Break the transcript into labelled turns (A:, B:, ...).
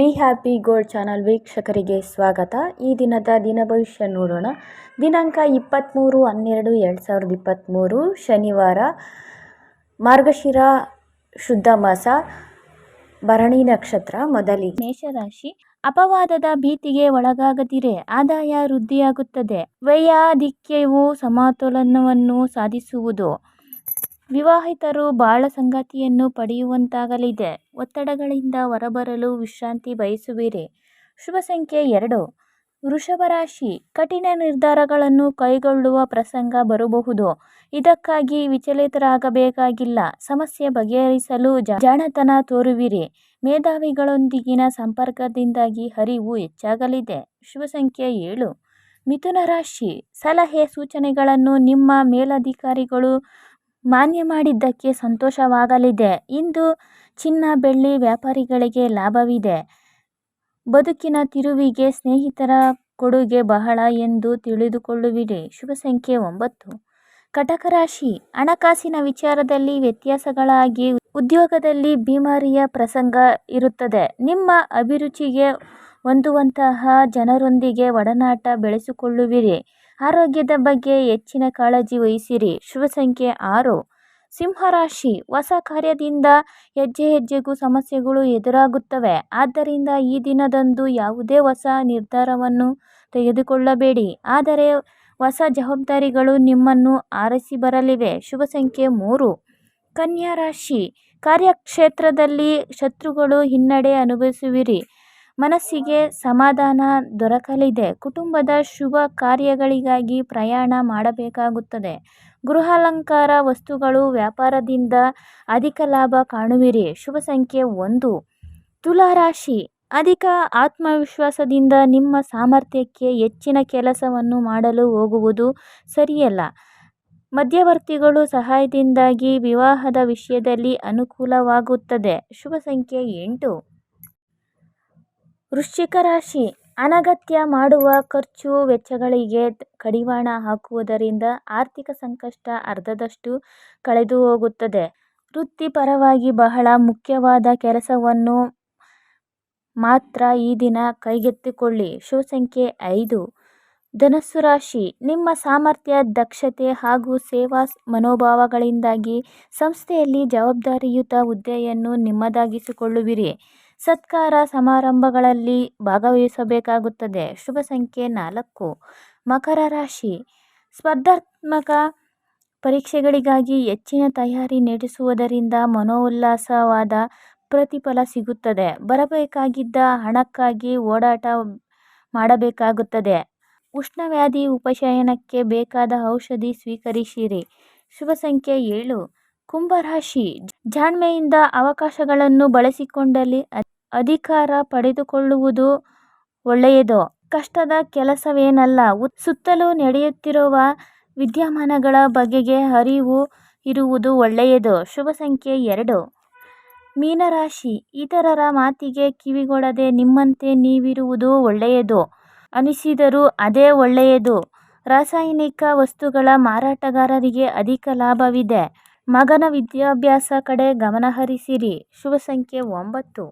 A: Be happy gold channel ವೀಕ್ಷಕರಿಗೆ ಸ್ವಾಗತ. ಈ ದಿನದ ದಿನ ಭವಿಷ್ಯ ನೋಡೋಣ. ದಿನಾಂಕ ಇಪ್ಪತ್ತ್ಮೂರು ಹನ್ನೆರಡು ಎರಡು ಸಾವಿರದ ಇಪ್ಪತ್ತ್ಮೂರು ಶನಿವಾರ, ಮಾರ್ಗಶಿರ, ಶುದ್ಧ ಮಾಸ, ಭರಣಿ ನಕ್ಷತ್ರ ಮೊದಲಿಗೆ. ಮೇಷರಾಶಿ, ಅಪವಾದದ ಭೀತಿಗೆ ಒಳಗಾಗದಿರೆ, ಆದಾಯ ವೃದ್ಧಿಯಾಗುತ್ತದೆ. ವ್ಯಯಾಧಿಕ್ಯವು ಸಮತೋಲನವನ್ನು ಸಾಧಿಸುವುದು. ವಿವಾಹಿತರು ಬಾಳ ಸಂಗಾತಿಯನ್ನು ಪಡೆಯುವಂತಾಗಲಿದೆ. ಒತ್ತಡಗಳಿಂದ ಹೊರಬರಲು ವಿಶ್ರಾಂತಿ ಬಯಸುವಿರಿ. ಶುಭ ಸಂಖ್ಯೆ ಎರಡು. ವೃಷಭ ರಾಶಿ. ಕಠಿಣ ನಿರ್ಧಾರಗಳನ್ನು ಕೈಗೊಳ್ಳುವ ಪ್ರಸಂಗ ಬರಬಹುದು. ಇದಕ್ಕಾಗಿ ವಿಚಲಿತರಾಗಬೇಕಾಗಿಲ್ಲ. ಸಮಸ್ಯೆ ಬಗೆಹರಿಸಲು ಜಾಣತನ ತೋರುವಿರಿ. ಮೇಧಾವಿಗಳೊಂದಿಗಿನ ಸಂಪರ್ಕದಿಂದಾಗಿ ಹರಿವು ಹೆಚ್ಚಾಗಲಿದೆ. ಶುಭ ಸಂಖ್ಯೆ ಏಳು. ಮಿಥುನ ರಾಶಿ. ಸಲಹೆ ಸೂಚನೆಗಳನ್ನು ನಿಮ್ಮ ಮೇಲಧಿಕಾರಿಗಳು ಮಾನ್ಯ ಮಾಡಿದ್ದಕ್ಕೆ ಸಂತೋಷವಾಗಲಿದೆ. ಇಂದು ಚಿನ್ನ ಬೆಳ್ಳಿ ವ್ಯಾಪಾರಿಗಳಿಗೆ ಲಾಭವಿದೆ. ಬದುಕಿನ ತಿರುವಿಗೆ ಸ್ನೇಹಿತರ ಕೊಡುಗೆ ಬಹಳ ಎಂದು ತಿಳಿದುಕೊಳ್ಳುವಿರಿ. ಶುಭ ಸಂಖ್ಯೆ ಒಂಬತ್ತು. ಕಟಕ ರಾಶಿ. ಹಣಕಾಸಿನ ವಿಚಾರದಲ್ಲಿ ವ್ಯತ್ಯಾಸಗಳಾಗಿ ಉದ್ಯೋಗದಲ್ಲಿ ಬಿಮಾರಿಯ ಪ್ರಸಂಗ ಇರುತ್ತದೆ. ನಿಮ್ಮ ಅಭಿರುಚಿಗೆ ಹೊಂದುವಂತಹ ಜನರೊಂದಿಗೆ ಒಡನಾಟ ಬೆಳೆಸಿಕೊಳ್ಳುವಿರಿ. ಆರೋಗ್ಯದ ಬಗ್ಗೆ ಹೆಚ್ಚಿನ ಕಾಳಜಿ ವಹಿಸಿರಿ. ಶುಭ ಸಂಖ್ಯೆ ಆರು. ಸಿಂಹರಾಶಿ ಹೊಸ ಕಾರ್ಯದಿಂದ ಹೆಜ್ಜೆ ಹೆಜ್ಜೆಗೂ ಸಮಸ್ಯೆಗಳು ಎದುರಾಗುತ್ತವೆ. ಆದ್ದರಿಂದ ಈ ದಿನದಂದು ಯಾವುದೇ ಹೊಸ ನಿರ್ಧಾರವನ್ನು ತೆಗೆದುಕೊಳ್ಳಬೇಡಿ. ಆದರೆ ಹೊಸ ಜವಾಬ್ದಾರಿಗಳು ನಿಮ್ಮನ್ನು ಆರಿಸಿ ಬರಲಿವೆ. ಶುಭ ಸಂಖ್ಯೆ ಮೂರು. ಕನ್ಯಾ ರಾಶಿ, ಕಾರ್ಯಕ್ಷೇತ್ರದಲ್ಲಿ ಶತ್ರುಗಳು ಹಿನ್ನಡೆ ಅನುಭವಿಸುವಿರಿ. ಮನಸ್ಸಿಗೆ ಸಮಾಧಾನ ದೊರಕಲಿದೆ. ಕುಟುಂಬದ ಶುಭ ಕಾರ್ಯಗಳಿಗಾಗಿ ಪ್ರಯಾಣ ಮಾಡಬೇಕಾಗುತ್ತದೆ. ಗೃಹಾಲಂಕಾರ ವಸ್ತುಗಳು ವ್ಯಾಪಾರದಿಂದ ಅಧಿಕ ಲಾಭ ಕಾಣುವಿರಿ. ಶುಭ ಸಂಖ್ಯೆ ಒಂದು. ತುಲಾರಾಶಿ. ಅಧಿಕ ಆತ್ಮವಿಶ್ವಾಸದಿಂದ ನಿಮ್ಮ ಸಾಮರ್ಥ್ಯಕ್ಕೆ ಹೆಚ್ಚಿನ ಕೆಲಸವನ್ನು ಮಾಡಲು ಹೋಗುವುದು ಸರಿಯಲ್ಲ. ಮಧ್ಯವರ್ತಿಗಳು ಸಹಾಯದಿಂದಾಗಿ ವಿವಾಹದ ವಿಷಯದಲ್ಲಿ ಅನುಕೂಲವಾಗುತ್ತದೆ. ಶುಭ ಸಂಖ್ಯೆ ಎಂಟು. ವೃಶ್ಚಿಕ ರಾಶಿ. ಅನಗತ್ಯ ಮಾಡುವ ಖರ್ಚು ವೆಚ್ಚಗಳಿಗೆ ಕಡಿವಾಣ ಹಾಕುವುದರಿಂದ ಆರ್ಥಿಕ ಸಂಕಷ್ಟ ಅರ್ಧದಷ್ಟು ಕಳೆದು ಹೋಗುತ್ತದೆ. ವೃತ್ತಿಪರವಾಗಿ ಬಹಳ ಮುಖ್ಯವಾದ ಕೆಲಸವನ್ನು ಮಾತ್ರ ಈ ದಿನ ಕೈಗೆತ್ತಿಕೊಳ್ಳಿ. ಶೋ ಸಂಖ್ಯೆ ಐದು. ಧನಸ್ಸು ರಾಶಿ. ನಿಮ್ಮ ಸಾಮರ್ಥ್ಯ, ದಕ್ಷತೆ ಹಾಗೂ ಸೇವಾ ಮನೋಭಾವಗಳಿಂದಾಗಿ ಸಂಸ್ಥೆಯಲ್ಲಿ ಜವಾಬ್ದಾರಿಯುತ ಹುದ್ದೆಯನ್ನು ನಿಮ್ಮದಾಗಿಸಿಕೊಳ್ಳುವಿರಿ. ಸತ್ಕಾರ ಸಮಾರಂಭಗಳಲ್ಲಿ ಭಾಗವಹಿಸಬೇಕಾಗುತ್ತದೆ. ಶುಭ ಸಂಖ್ಯೆ ನಾಲ್ಕು. ಮಕರ ರಾಶಿ. ಸ್ಪರ್ಧಾತ್ಮಕ ಪರೀಕ್ಷೆಗಳಿಗಾಗಿ ಹೆಚ್ಚಿನ ತಯಾರಿ ನಡೆಸುವುದರಿಂದ ಮನೋಲ್ಲಾಸವಾದ ಪ್ರತಿಫಲ ಸಿಗುತ್ತದೆ. ಬರಬೇಕಾಗಿದ್ದ ಹಣಕ್ಕಾಗಿ ಓಡಾಟ ಮಾಡಬೇಕಾಗುತ್ತದೆ. ಉಷ್ಣವ್ಯಾಧಿ ಉಪಶಯನಕ್ಕೆ ಬೇಕಾದ ಔಷಧಿ ಸ್ವೀಕರಿಸಿರಿ. ಶುಭ ಸಂಖ್ಯೆ ಏಳು. ಕುಂಭರಾಶಿ. ಜಾಣ್ಮೆಯಿಂದ ಅವಕಾಶಗಳನ್ನು ಬಳಸಿಕೊಂಡಲ್ಲಿ ಅಧಿಕಾರ ಪಡೆದುಕೊಳ್ಳುವುದು ಒಳ್ಳೆಯದು? ಕಷ್ಟದ ಕೆಲಸವೇನಲ್ಲ. ಸುತ್ತಲೂ ನಡೆಯುತ್ತಿರುವ ವಿದ್ಯಮಾನಗಳ ಬಗೆಗೆ ಅರಿವು ಇರುವುದು ಒಳ್ಳೆಯದು? ಶುಭ ಸಂಖ್ಯೆ ಎರಡು. ಮೀನರಾಶಿ. ಇತರರ ಮಾತಿಗೆ ಕಿವಿಗೊಡದೆ ನಿಮ್ಮಂತೆ ನೀವಿರುವುದು ಒಳ್ಳೆಯದು? ಅನಿಸಿದರೂ ಅದೇ ಒಳ್ಳೆಯದು. ರಾಸಾಯನಿಕ ವಸ್ತುಗಳ ಮಾರಾಟಗಾರರಿಗೆ ಅಧಿಕ ಲಾಭವಿದೆ. ಮಗನ ವಿದ್ಯಾಭ್ಯಾಸ ಕಡೆ ಗಮನಹರಿಸಿರಿ ಶುಭ ಸಂಖ್ಯೆ ಒಂಬತ್ತು.